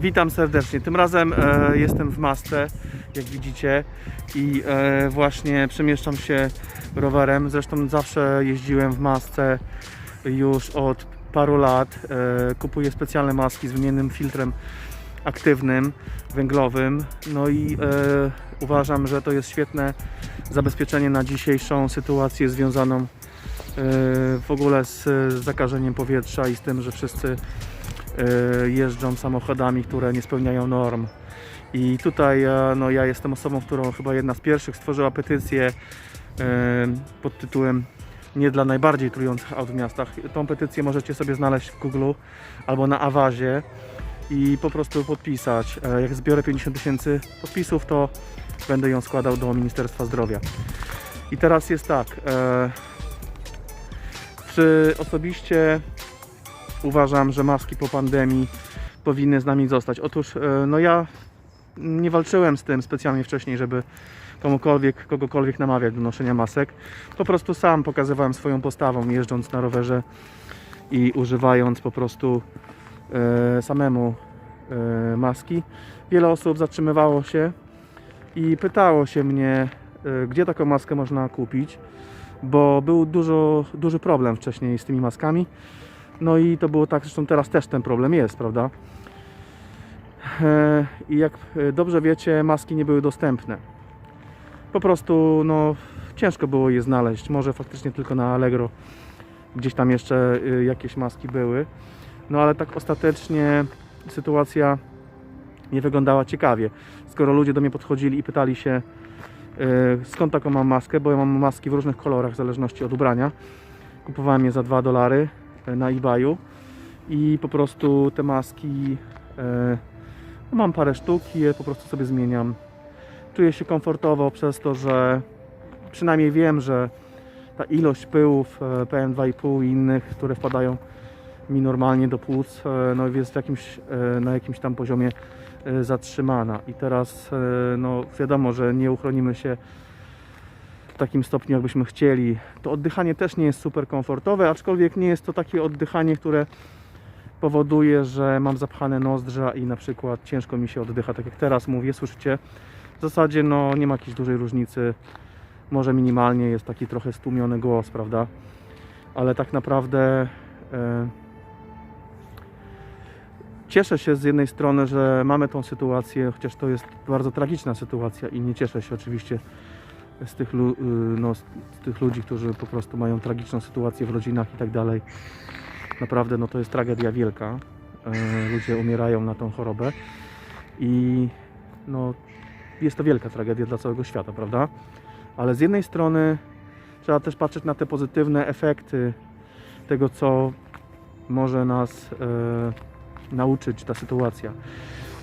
Witam serdecznie. Tym razem e, jestem w masce, jak widzicie, i e, właśnie przemieszczam się rowerem. Zresztą zawsze jeździłem w masce już od paru lat. E, kupuję specjalne maski z wymiennym filtrem aktywnym, węglowym. No i e, uważam, że to jest świetne zabezpieczenie na dzisiejszą sytuację związaną e, w ogóle z zakażeniem powietrza i z tym, że wszyscy jeżdżą samochodami, które nie spełniają norm. I tutaj e, no, ja jestem osobą, którą chyba jedna z pierwszych stworzyła petycję e, pod tytułem Nie dla najbardziej trujących aut w miastach. Tą petycję możecie sobie znaleźć w Google albo na Awazie i po prostu podpisać. E, Jak zbiorę 50 tysięcy podpisów, to będę ją składał do Ministerstwa Zdrowia. I teraz jest tak. E, czy osobiście uważam, że maski po pandemii powinny z nami zostać? Otóż, e, no ja nie walczyłem z tym specjalnie wcześniej, żeby komukolwiek, kogokolwiek namawiać do noszenia masek. Po prostu sam pokazywałem swoją postawą, jeżdżąc na rowerze i używając po prostu e, samemu e, maski. Wiele osób zatrzymywało się i pytało się mnie, e, gdzie taką maskę można kupić, bo był dużo, duży problem wcześniej z tymi maskami. No i to było tak, zresztą teraz też ten problem jest, prawda? E, I jak e, dobrze wiecie, maski nie były dostępne. Po prostu no, ciężko było je znaleźć. Może faktycznie tylko na Allegro gdzieś tam jeszcze e, jakieś maski były. No ale tak ostatecznie sytuacja nie wyglądała ciekawie. Skoro ludzie do mnie podchodzili i pytali się, skąd taką mam maskę, bo ja mam maski w różnych kolorach w zależności od ubrania. Kupowałem je za 2 dolary na eBayu i po prostu te maski e, no mam parę sztuk i je po prostu sobie zmieniam. Czuję się komfortowo przez to, że przynajmniej wiem, że ta ilość pyłów e, PM2,5 i innych, które wpadają mi normalnie do płuc, e, no jest jakimś, e, na jakimś tam poziomie e, zatrzymana. I teraz e, no wiadomo, że nie uchronimy się takim stopniu, jakbyśmy chcieli. To oddychanie też nie jest super komfortowe, aczkolwiek nie jest to takie oddychanie, które powoduje, że mam zapchane nozdrza i na przykład ciężko mi się oddycha, tak jak teraz mówię, słyszycie? W zasadzie no nie ma jakiejś dużej różnicy, może minimalnie jest taki trochę stłumiony głos, prawda? Ale tak naprawdę e, cieszę się z jednej strony, że mamy tą sytuację, chociaż to jest bardzo tragiczna sytuacja i nie cieszę się oczywiście z tych, y, no, z tych ludzi, którzy po prostu mają tragiczną sytuację w rodzinach i tak dalej. Naprawdę no to jest tragedia wielka. E, Ludzie umierają na tą chorobę i no, jest to wielka tragedia dla całego świata, prawda? Ale z jednej strony trzeba też patrzeć na te pozytywne efekty tego, co może nas e, nauczyć ta sytuacja.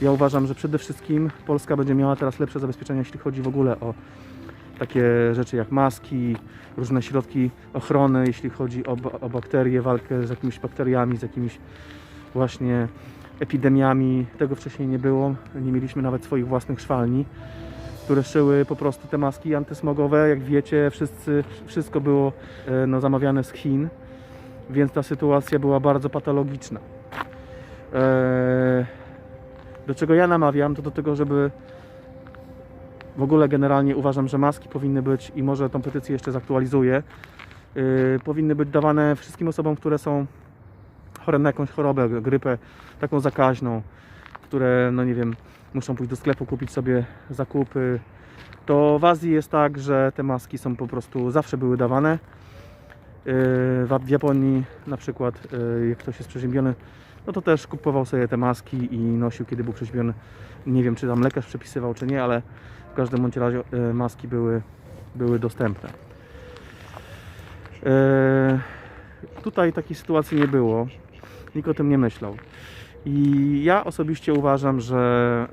Ja uważam, że przede wszystkim Polska będzie miała teraz lepsze zabezpieczenia, jeśli chodzi w ogóle o takie rzeczy jak maski, różne środki ochrony, jeśli chodzi o, o bakterie, walkę z jakimiś bakteriami, z jakimiś właśnie epidemiami. Tego wcześniej nie było. Nie mieliśmy nawet swoich własnych szwalni, które szyły po prostu te maski antysmogowe. Jak wiecie, wszyscy, wszystko było e, no, zamawiane z Chin, więc ta sytuacja była bardzo patologiczna. E, Do czego ja namawiam, to do tego, żeby w ogóle generalnie uważam, że maski powinny być i może tą petycję jeszcze zaktualizuję. Yy, powinny być dawane wszystkim osobom, które są chore na jakąś chorobę, grypę taką zakaźną, które, no nie wiem, muszą pójść do sklepu kupić sobie zakupy. To w Azji jest tak, że te maski są po prostu zawsze były dawane. Yy, w Japonii na przykład, yy, jak ktoś jest przeziębiony, no to też kupował sobie te maski i nosił, kiedy był przeziębiony. Nie wiem, czy tam lekarz przepisywał, czy nie, ale każdym bądź razie e, maski były, były dostępne. E, Tutaj takiej sytuacji nie było. Nikt o tym nie myślał. I ja osobiście uważam, że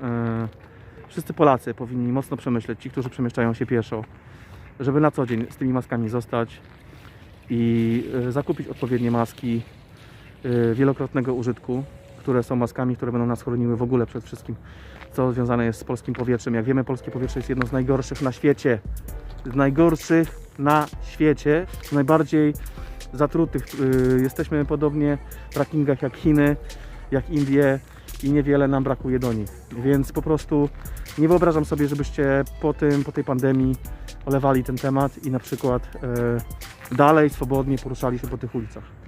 e, wszyscy Polacy powinni mocno przemyśleć, ci, którzy przemieszczają się pieszo, żeby na co dzień z tymi maskami zostać i zakupić odpowiednie maski wielokrotnego użytku, które są maskami, które będą nas chroniły w ogóle przed wszystkim, co związane jest z polskim powietrzem. Jak wiemy, polskie powietrze jest jedno z najgorszych na świecie. Z najgorszych na świecie, z najbardziej zatrutych. Y, Jesteśmy podobnie w rankingach jak Chiny, jak Indie, i niewiele nam brakuje do nich. Więc po prostu nie wyobrażam sobie, żebyście po, tym, po tej pandemii olewali ten temat i na przykład e, dalej swobodnie poruszali się po tych ulicach.